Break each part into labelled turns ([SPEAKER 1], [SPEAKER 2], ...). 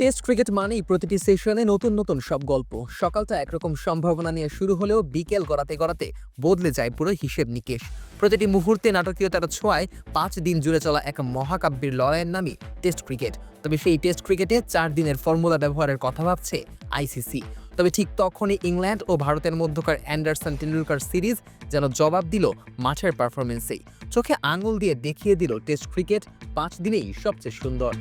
[SPEAKER 1] Test cricket মানেই প্রতিটি সেশনে নতুন নতুন সব গল্প। সকালটা একরকম সম্ভাবনা নিয়ে শুরু হলেও বিকেল গড়াতে গড়াতে বদলে যায় পুরো হিসেব নিকেশ। প্রতিটি মুহূর্তে নাটকীয়তার ছোঁয়ায় পাঁচ দিন জুড়ে চলা এক মহাকাব্যের লড়াইয়ের নামই টেস্ট ক্রিকেট। তবে সেই টেস্ট ক্রিকেটে চার দিনের ফর্মুলা ব্যবহারের কথা ভাবছে আইসিসি। তবে ঠিক তখনই ইংল্যান্ড ও ভারতের মধ্যকার অ্যান্ডারসন টেন্ডুলকার সিরিজ যেন জবাব দিল মাঠের পারফরমেন্সেই চোখে আঙুল দিয়ে দেখিয়ে দিল টেস্ট ক্রিকেট পাঁচ দিনেই সবচেয়ে সুন্দর।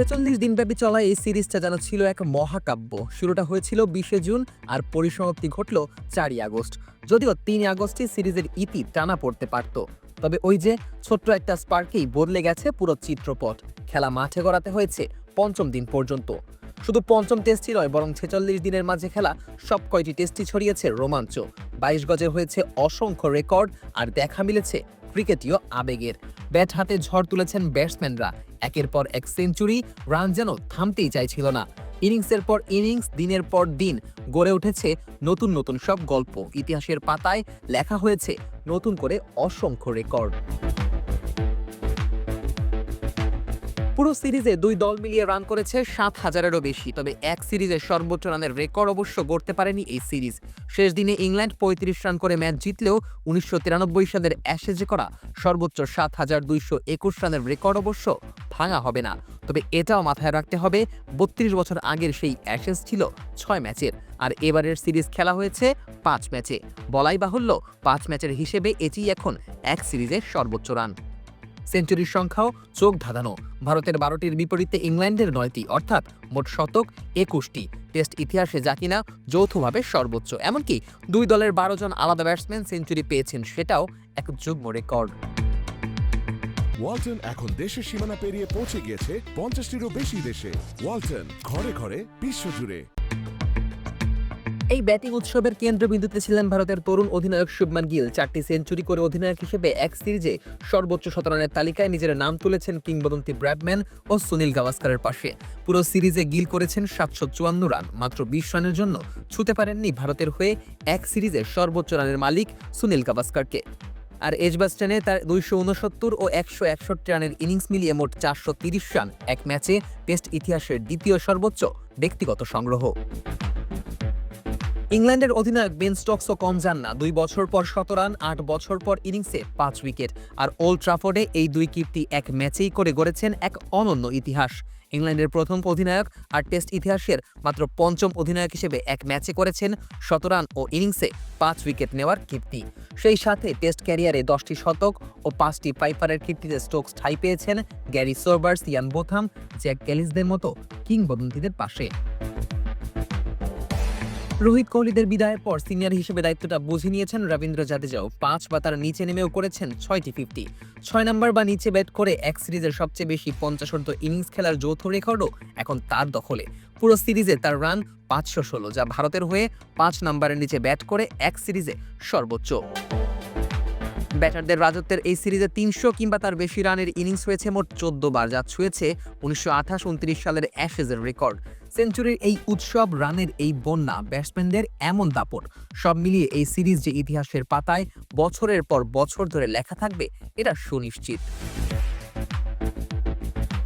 [SPEAKER 1] ছেচল্লিশ দিনব্যাপী চলা এই সিরিজটা যেন ছিল এক মহাকাব্য। শুরুটা হয়েছিল বিশে জুন আর পরিসমাপ্তি ঘটল চারই আগস্ট। যদিও তিন আগস্টে সিরিজের ইতি টানা পড়তে পারত। তবে ওই যে ছোট্ট একটা স্পার্কেই বদলে গেছে পুরো চিত্রপট। খেলা মাঠে গড়াতে হয়েছে পঞ্চম দিন পর্যন্ত। শুধু পঞ্চম টেস্টই নয়, বরং ছেচল্লিশ দিনের মাঝে খেলা সব কয়টি টেস্টই ছড়িয়েছে রোমাঞ্চ। বাইশ গজে হয়েছে অসংখ্য রেকর্ড আর দেখা মিলেছে ক্রিকেটীয় আবেগের। ব্যাট হাতে ঝড় তুলেছেন ব্যাটসম্যানরা। একের পর এক সেঞ্চুরি, রান যেন থামতেই চাইছিল না। ইনিংসের পর ইনিংস, দিনের পর দিন গড়ে উঠেছে নতুন নতুন সব গল্প। ইতিহাসের পাতায় লেখা হয়েছে নতুন করে অসংখ্য রেকর্ড। পুরো সিরিজে দুই দল মিলিয়ে রান করেছে সাত হাজারেরও বেশি। তবে এক সিরিজে সর্বোচ্চ রানের রেকর্ড অবশ্য গড়তে পারেনি এই সিরিজ। শেষ দিনে ইংল্যান্ড পঁয়ত্রিশ রান করে ম্যাচ জিতলেও উনিশশো তিরানব্বই সালের অ্যাশেজে করা সর্বোচ্চ সাত হাজার দুইশো একুশ রানের রেকর্ড অবশ্য ভাঙা হবে না। তবে এটাও মাথায় রাখতে হবে, বত্রিশ বছর আগের সেই অ্যাশেজ ছিল ছয় ম্যাচের। আর এবারের সিরিজ খেলা হয়েছে পাঁচ ম্যাচে। বলাই বাহুল্য, পাঁচ ম্যাচের হিসেবে এটি এখন এক সিরিজের সর্বোচ্চ রান। সেঞ্চুরির সংখ্যাও চোখ ধাঁধানো। ভারতের বারোটির বিপরীতে ইংল্যান্ডের নয়টি, অর্থাৎ মোট শতক একুশটি। টেস্ট ইতিহাসে যা কিনা যৌথভাবে সর্বোচ্চ। এমনকি দুই দলের বারো জন আলাদা ব্যাটসম্যান সেঞ্চুরি পেয়েছেন, সেটাও এক যুগ্ম রেকর্ড।
[SPEAKER 2] ওয়ালটন এখন দেশের সীমানা পেরিয়ে পৌঁছে গিয়েছে পঞ্চাশটিরও বেশি দেশে। ওয়ালটন ঘরে ঘরে বিশ্বজুড়ে।
[SPEAKER 1] এই ব্যাটিং উৎসবের কেন্দ্রবিন্দুতে ছিলেন ভারতের তরুণ অধিনায়ক শুভমান গিল। চারটি সেঞ্চুরি করে অধিনায়ক হিসেবে এক সিরিজে সর্বোচ্চ শতরানের তালিকায় নিজের নাম তুলেছেন কিংবদন্তি ব্র্যাডম্যান ও সুনীল গাভাস্কারের পাশে। পুরো সিরিজে গিল করেছেন সাতশো চুয়ান্ন রান, মাত্র বিশ রানের জন্য ছুতে পারেননি ভারতের হয়ে এক সিরিজে সর্বোচ্চ রানের মালিক সুনীল গাভাস্কারকে। আর এজবাস্টানে তার দুইশো উনসত্তর ও একশো একষট্টি রানের ইনিংস মিলিয়ে মোট চারশো তিরিশ রান, এক ম্যাচে টেস্ট ইতিহাসের দ্বিতীয় সর্বোচ্চ ব্যক্তিগত সংগ্রহ। ইংল্যান্ডের অধিনায়ক বেন স্টকসও কম যান না। দুই বছর পর শত রান আট বছর পর ইনিংসে পাঁচ উইকেট। আর ওল্ড ট্রাফোর্ডে এই দুই কীর্তি এক ম্যাচেই করে গড়েছেন এক অনন্য ইতিহাস। ইংল্যান্ডের প্রথম অধিনায়ক আর টেস্ট ইতিহাসের মাত্র পঞ্চম অধিনায়ক হিসেবে এক ম্যাচে করেছেন শত রান ও ইনিংসে পাঁচ উইকেট নেওয়ার কীর্তি। সেই সাথে টেস্ট ক্যারিয়ারে দশটি শতক ও পাঁচটি পাইপারের কীর্তিতে স্টোকস ঠাঁই পেয়েছেন Garry Sobers Ian Botham, Jacques ক্যালিসদের মতো কিংবদন্তিদের পাশে। রোহিত কোহলিদের বিদায়ের পর সিনিয়র হিসেবে দায়িত্বটা বুঝে নিয়েছেন রবীন্দ্র জাদেজাও। পাঁচ বা তার নিচে নেমেও করেছেন ছয়টি ফিফটি। ছয় নম্বর বা নিচে ব্যাট করে এক সিরিজের সবচেয়ে বেশি পঞ্চাশোর্ধ ইনিংস খেলার যৌথ রেকর্ডও এখন তার দখলে। পুরো সিরিজে তার রান পাঁচশো ষোলো, যা ভারতের হয়ে পাঁচ নম্বরের নিচে ব্যাট করে এক সিরিজে সর্বোচ্চ। ব্যাটারদের রাজত্বের এই সিরিজে তিনশো কিংবা তার বেশি রানের ইনিংস হয়েছে মোট চোদ্দ বার, যা ছুঁয়েছে উনিশশো আঠাশ, উনত্রিশ সালের অ্যাশেজের রেকর্ড। সেঞ্চুরির এই উৎসব রানের এই বন্যা, ব্যাটসম্যানদের এমন দাপট। সব মিলিয়ে এই সিরিজ যে ইতিহাসের পাতায় বছরের পর বছর ধরে লেখা থাকবে, এটা সুনিশ্চিত।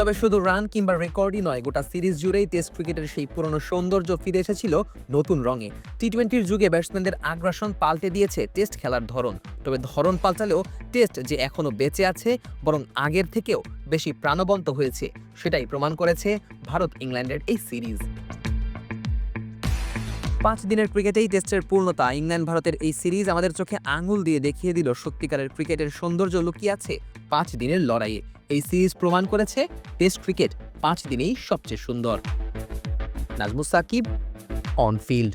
[SPEAKER 1] তবে শুধু রান কিংবা রেকর্ডই নয়, গোটা সিরিজ জুড়েই টেস্ট ক্রিকেটের সেই পুরনো সৌন্দর্য ফিরে এসেছিল নতুন রঙে। টি টোয়েন্টির যুগে ব্যাটসম্যানদের আগ্রাসন পাল্টে দিয়েছে টেস্ট খেলার ধরন। তবে ধরন পাল্টালেও টেস্ট যে এখনও বেঁচে আছে, বরং আগের থেকেও বেশি প্রাণবন্ত হয়েছে, সেটাই প্রমাণ করেছে ভারত ইংল্যান্ডের এই সিরিজ। পাঁচ দিনের ক্রিকেটেই টেস্টের পূর্ণতা। ইংল্যান্ড ভারতের এই সিরিজ আমাদের চোখে আঙুল দিয়ে দেখিয়ে দিল সত্যিকারের ক্রিকেটের সৌন্দর্য লুকিয়ে আছে পাঁচ দিনের লড়াইয়ে। এই সিরিজ প্রমাণ করেছে টেস্ট ক্রিকেট পাঁচ দিনেই সবচেয়ে সুন্দর। Najmus Shakib on field